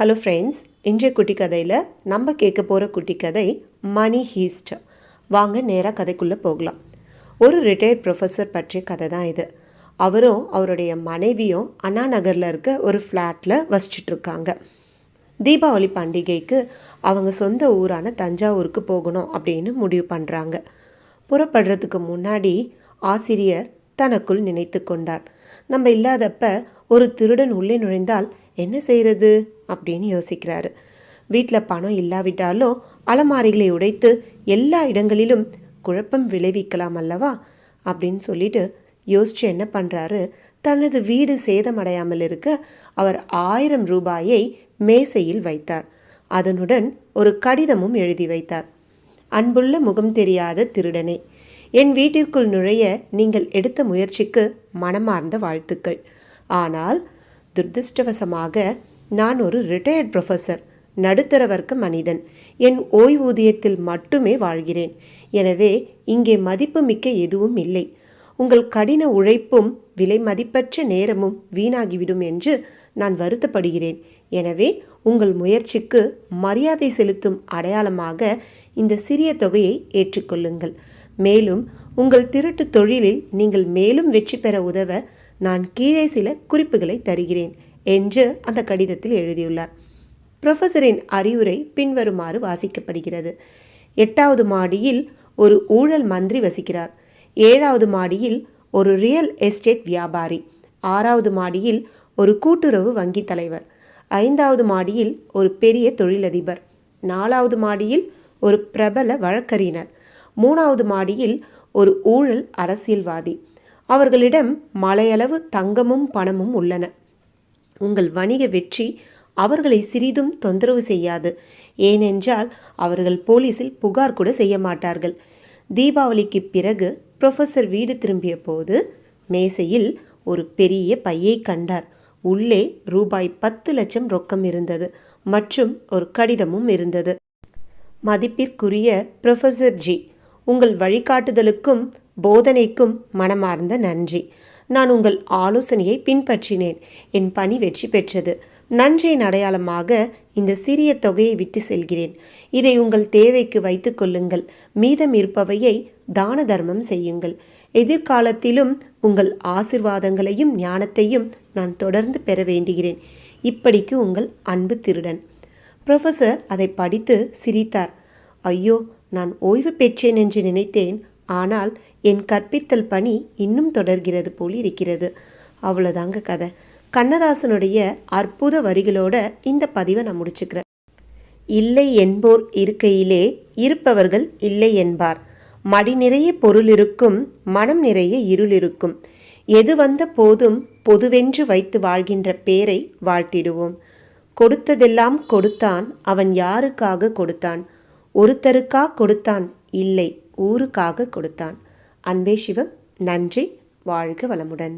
Hello friends இன்றைய குட்டி கதையில் நம்ம கேட்க போகிற குட்டி கதை மணி ஹீஸ்ட் வாங்க நேராக கதைக்குள்ளே போகலாம். ஒரு ரிட்டையர்ட் ப்ரொஃபஸர் பற்றிய கதை தான் இது. அவரும் அவருடைய மனைவியும் அண்ணா நகரில் இருக்க ஒரு ஃப்ளாட்டில் வசிச்சிட்ருக்காங்க. தீபாவளி பண்டிகைக்கு அவங்க சொந்த ஊரான தஞ்சாவூருக்கு போகணும் அப்படின்னு முடிவு பண்ணுறாங்க புறப்படுறதுக்கு முன்னாடி ஆசிரியர் தனக்குள் நினைத்து கொண்டார். நம்ம இல்லாதப்ப ஒரு திருடன் உள்ளே நுழைந்தால் என்ன செய்கிறது அப்படின்னு யோசிக்கிறாரு. வீட்டில் பணம் இல்லாவிட்டாலும் அலமாரிகளை உடைத்து எல்லா இடங்களிலும் குழப்பம் விளைவிக்கலாம் அல்லவா? அப்படின்னு சொல்லிட்டு யோசிச்சு என்ன பண்ணுறாரு தனது வீடு சேதமடையாமல் இருக்க அவர் ஆயிரம் ரூபாயை மேசையில் வைத்தார். அதனுடன் ஒரு கடிதமும் எழுதி வைத்தார். அன்புள்ள முகம் தெரியாத திருடனே என் வீட்டிற்குள் நுழைய நீங்கள் எடுத்த முயற்சிக்கு மனமார்ந்த வாழ்த்துக்கள். ஆனால் துர்திருஷ்டவசமாக நான் ஒரு ரிட்டையர்ட் ப்ரொஃபஸர் நடுத்தர வர்க்க மனிதன். என் ஓய்வூதியத்தில் மட்டுமே வாழ்கிறேன். எனவே இங்கே மதிப்புமிக்க எதுவும் இல்லை. உங்கள் கடின உழைப்பும் விலை மதிப்பற்ற நேரமும் வீணாகிவிடும் என்று நான் வருத்தப்படுகிறேன். எனவே உங்கள் முயற்சிக்கு மரியாதை செலுத்தும் அடையாளமாக இந்த சிறிய தொகையை ஏற்றுக்கொள்ளுங்கள். மேலும் உங்கள் திருட்டு தொழிலில் நீங்கள் மேலும் வெற்றி பெற உதவ நான் கீழே சில குறிப்புகளை தருகிறேன். என்று அந்த கடிதத்தில் எழுதியுள்ளார். ப்ரொஃபஸரின் அறிவுரை பின்வருமாறு வாசிக்கப்படுகிறது. எட்டாவது மாடியில் ஒரு ஊழல் மந்திரி வசிக்கிறார். ஏழாவது மாடியில் ஒரு ரியல் எஸ்டேட் வியாபாரி. ஆறாவது மாடியில் ஒரு கூட்டுறவு வங்கி தலைவர். ஐந்தாவது மாடியில் ஒரு பெரிய தொழிலதிபர். நாலாவது மாடியில் ஒரு பிரபல வழக்கறிஞர். மூணாவது மாடியில் ஒரு ஊழல் அரசியல்வாதி. அவர்களிடம் மலையளவு தங்கமும் பணமும் உள்ளன. உங்கள் வணிக வெற்றி அவர்களை சிறிதும் தொந்தரவு செய்யாது. ஏனென்றால் அவர்கள் போலீஸில் புகார் கூட செய்ய மாட்டார்கள். தீபாவளிக்கு பிறகு ப்ரொஃபஸர் வீடு திரும்பிய போது மேசையில் ஒரு பெரிய பையை கண்டார். உள்ளே ரூபாய் பத்து லட்சம் ரொக்கம் இருந்தது மற்றும் ஒரு கடிதமும் இருந்தது. மதிப்பிற்குரிய ப்ரொஃபஸர் ஜி உங்கள் வழிகாட்டுதலுக்கும் போதனைக்கும் மனமார்ந்த நன்றி. நான் உங்கள் ஆலோசனையை பின்பற்றினேன். என் பணி வெற்றி பெற்றது. நன்றியின் அடையாளமாக இந்த சிறிய தொகையை விட்டு செல்கிறேன். இதை உங்கள் தேவைக்கு வைத்து கொள்ளுங்கள். மீதம் இருப்பவையை தான தர்மம் செய்யுங்கள். எதிர்காலத்திலும் உங்கள் ஆசிர்வாதங்களையும் ஞானத்தையும் நான் தொடர்ந்து பெற வேண்டுகிறேன். இப்படிக்கு உங்கள் அன்பு திருடன். ப்ரொஃபஸர் அதை படித்து சிரித்தார். ஐயோ நான் ஓய்வு பெற்றேன் என்று நினைத்தேன். ஆனால் என் கற்பித்தல் பணி இன்னும் தொடர்கிறது போல் இருக்கிறது. அவ்வளோதாங்க கதை. கண்ணதாசனுடைய அற்புத வரிகளோட இந்த பதிவை நான் முடிச்சுக்கிறேன். இல்லை என்போர் இருக்கையிலே இருப்பவர்கள் இல்லை என்பார். மடி நிறைய பொருள் இருக்கும் மனம் நிறைய இருள் இருக்கும். எது வந்த போதும் பொதுவென்று வைத்து வாழ்கின்ற பேரை வாழ்த்திடுவோம். கொடுத்ததெல்லாம் கொடுத்தான் அவன் யாருக்காக கொடுத்தான்? ஒருத்தருக்கா கொடுத்தான்? இல்லை. ஊருக்காக கொடுத்தான். அன்பே சிவம் நன்றி வாழ்க வளமுடன்.